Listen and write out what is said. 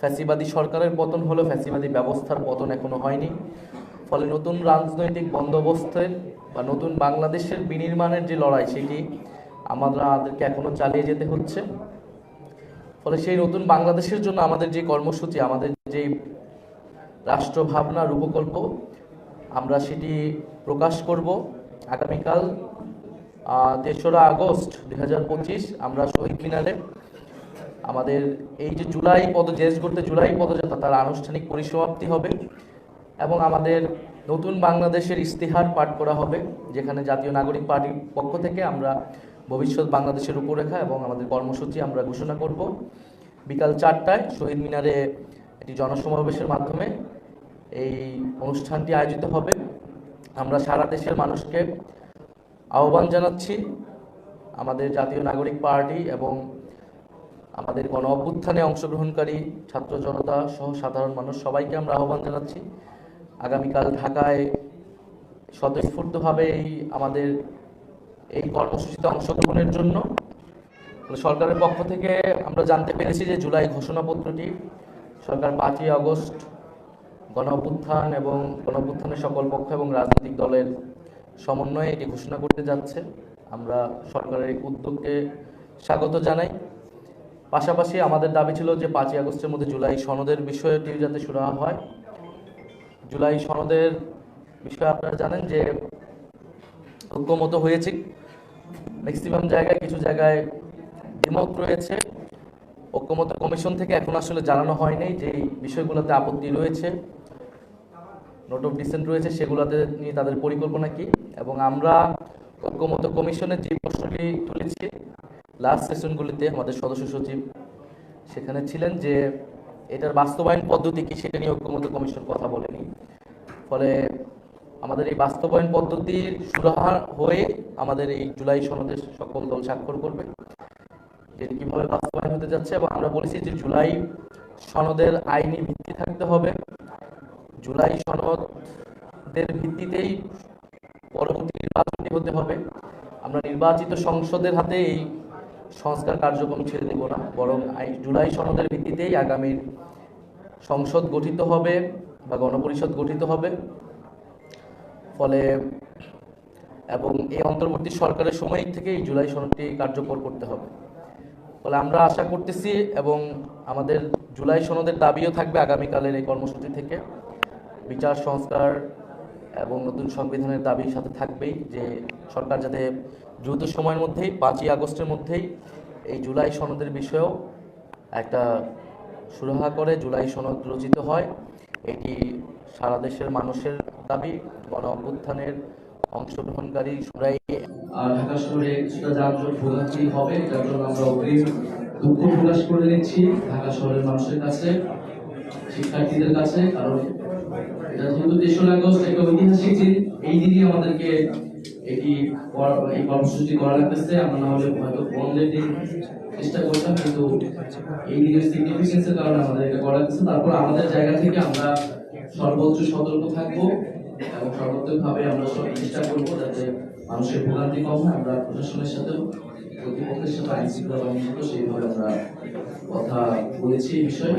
ফ্যাসিবাদী সরকারের পতন হলো ফ্যাসিবাদী ব্যবস্থার পতন এখনও হয়নি। ফলে নতুন রাজনৈতিক বন্দোবস্তের বা নতুন বাংলাদেশের বিনির্মাণের যে লড়াই, সেটি আমাদেরকে এখনও চালিয়ে যেতে হচ্ছে। ফলে সেই নতুন বাংলাদেশের জন্য আমাদের যে কর্মসূচি, আমাদের যে রাষ্ট্র ভাবনা রূপকল্প, আমরা সেটি প্রকাশ করব। আগামীকাল তেসরা আগস্ট দুই হাজার পঁচিশ আমরা শহীদ মিনারে আমাদের এই যে জুলাই পদ জেস করতে জুলাই পদযাত্রা, তার আনুষ্ঠানিক পরিসমাপ্তি হবে এবং আমাদের নতুন বাংলাদেশের ইস্তিহার পাঠ করা হবে, যেখানে জাতীয় নাগরিক পার্টির পক্ষ থেকে আমরা ভবিষ্যৎ বাংলাদেশের রূপরেখা এবং আমাদের কর্মসূচি আমরা ঘোষণা করব। বিকাল চারটায় শহীদ মিনারে একটি জনসমাবেশের মাধ্যমে এই অনুষ্ঠানটি আয়োজিত হবে। আমরা সারা দেশের মানুষকে আহ্বান জানাচ্ছি, আমাদের জাতীয় নাগরিক পার্টি এবং আমাদের গণ অভ্যুত্থানে অংশগ্রহণকারী ছাত্র জনতা সহ সাধারণ মানুষ সবাইকে আমরা আহ্বান জানাচ্ছি। আগামীকাল ঢাকায় স্বতঃস্ফূর্তভাবে এই আমাদের এই কর্মসূচিতে অংশগ্রহণের জন্য সরকারের পক্ষ থেকে আমরা জানতে পেরেছি যে জুলাই ঘোষণাপত্রটি সরকার পাঁচই আগস্ট গণ অভ্যুত্থান এবং গণ অভ্যুত্থানের সকল পক্ষ এবং রাজনৈতিক দলের সমন্বয়ে এটি ঘোষণা করতে যাচ্ছে। আমরা সরকারের উদ্যোগকে স্বাগত জানাই। পাশাপাশি আমাদের দাবি ছিল যে পাঁচই আগস্টের মধ্যে জুলাই সনদের বিষয়টি যাতে সুরাহা হয়। জুলাই সনদের বিষয়ে আপনারা জানেন যে ঐক্যমত হয়েছে। ম্যাক্সিমাম জায়গায়, কিছু জায়গায় দ্বিমত রয়েছে। ঐক্যমত কমিশন থেকে এখন আসলে জানানো হয়নি যে বিষয়গুলোতে আপত্তি রয়েছে। নোট অফ ডিসেন্ট রয়েছে সেগুলোতে নিয়ে তাদের পরিকল্পনা কি? এবং আমরা ঐক্যমত কমিশনের যে প্রশ্নটি তুলেছি লাস্ট সেশনগুলিতে আমাদের সদস্য সচিব সেখানে ছিলেন যে এটার বাস্তবায়ন পদ্ধতি কি সেটা নিয়ে ঐক্যমত কমিশন কথা বলেনি। ফলে আমাদের এই বাস্তবায়ন পদ্ধতির সুরাহা হয়ে আমাদের এই জুলাই সনদে সকল দল স্বাক্ষর করবে। যে কীভাবে বাস্তবায়ন হতে যাচ্ছে এবং আমরা বলেছি যে জুলাই সনদের আইনি ভিত্তি থাকতে হবে। জুলাই সনদের ভিত্তিতেই পরবর্তী নির্বাচনটি হতে হবে। আমরা নির্বাচিত সংসদের হাতে এই সংস্কার কার্যক্রম ছেড়ে দেব না। বরং জুলাই সনদের ভিত্তিতেই আগামীর সংসদ গঠিত হবে বা গণপরিষদ গঠিত হবে। ফলে এবং এই অন্তর্বর্তী সরকারের সময় থেকেই জুলাই সনদটি কার্যকর করতে হবে। ফলে আমরা আশা করতেছি এবং আমাদের জুলাই সনদের দাবিও থাকবে আগামীকালের এই কর্মসূচি থেকে। বিচার, সংস্কার এবং নতুন সংবিধানের দাবির সাথে থাকবেই যে সরকার যাতে দ্রুত সময়ের মধ্যেই, পাঁচই আগস্টের মধ্যেই এই জুলাই সনদের বিষয়েও একটা সুরাহা করে, জুলাই সনদ রচিত হয়। এটি সারা দেশের মানুষের দাবি, গণ অভ্যুত্থানের অংশগ্রহণকারী সবাই ঢাকা শহরে কিছুটা যানজট ভোগান্তি হবে জন্য আমরা অগ্রিম দুঃখ প্রকাশ করে দিচ্ছি ঢাকা শহরের মানুষের কাছে শিক্ষার্থীদের কাছে, কারণ তেসরা আগস্ট, একটা ঐতিহাসিক দিন, এই দিনই আমাদেরকে এটি এই কর্মসূচি করা লাগতেছে। আমরা না হলে হয়তো বন্ধের দিন চেষ্টা করতাম, কিন্তু এই দিনের সিগনিফিকেন্সের কারণে আমাদের এটা করা লাগতেছে। তারপর আমাদের জায়গা থেকে আমরা সর্বোচ্চ সতর্ক থাকব এবং সর্বোচ্চভাবে আমরা সব চেষ্টা করব যাতে মানুষের ভোগান্তি কম হয়। আমরা প্রশাসনের সাথেও, কর্তৃপক্ষের সাথে আইন সেইভাবে আমরা কথা বলেছি এই বিষয়ে।